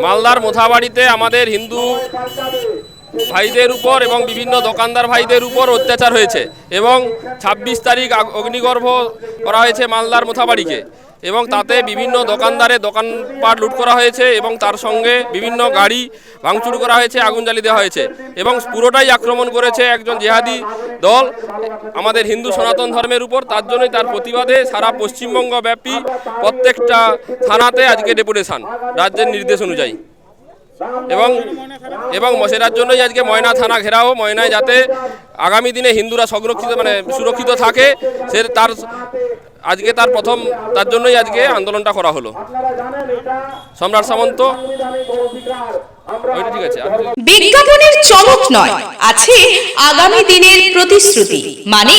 মালদার মোথাবাড়িতে আমাদের হিন্দু ভাইদের উপর এবং বিভিন্ন দোকানদার ভাইদের উপর অত্যাচার হয়েছে এবং ছাব্বিশ তারিখ আগ- অগ্নিগর্ভ করা হয়েছে মালদার মোথাবাড়িকে এবং তাতে বিভিন্ন দোকানদারে দোকানপাট লুট করা হয়েছে এবং তার সঙ্গে বিভিন্ন গাড়ি ভাঙচুর করা হয়েছে, আগুন জ্বালিয়ে দেওয়া হয়েছে এবং পুরোটাই আক্রমণ করেছে একজন জেহাদি দল, আমাদের হিন্দু সনাতন ধর্মের উপর। তার জন্যই তার প্রতিবাদে সারা পশ্চিমবঙ্গ ব্যাপী প্রত্যেকটা থানাতে আজকে ডেপুটেশন, রাজ্যের নির্দেশ অনুযায়ী। এবং এবং সেটার জন্যই আজকে ময়না থানা ঘেরাও, ময়নায় যাতে আগামী দিনে হিন্দুরা সংরক্ষিত মানে সুরক্ষিত থাকে, সে তার, আজকে তার প্রথম, তার জন্যই আজকে আন্দোলনটা করা হলো। সম্রাট সামন্ত বিজ্ঞাপনের চমক নয়, আছে আগামী দিনের প্রতিশ্রুতি মানে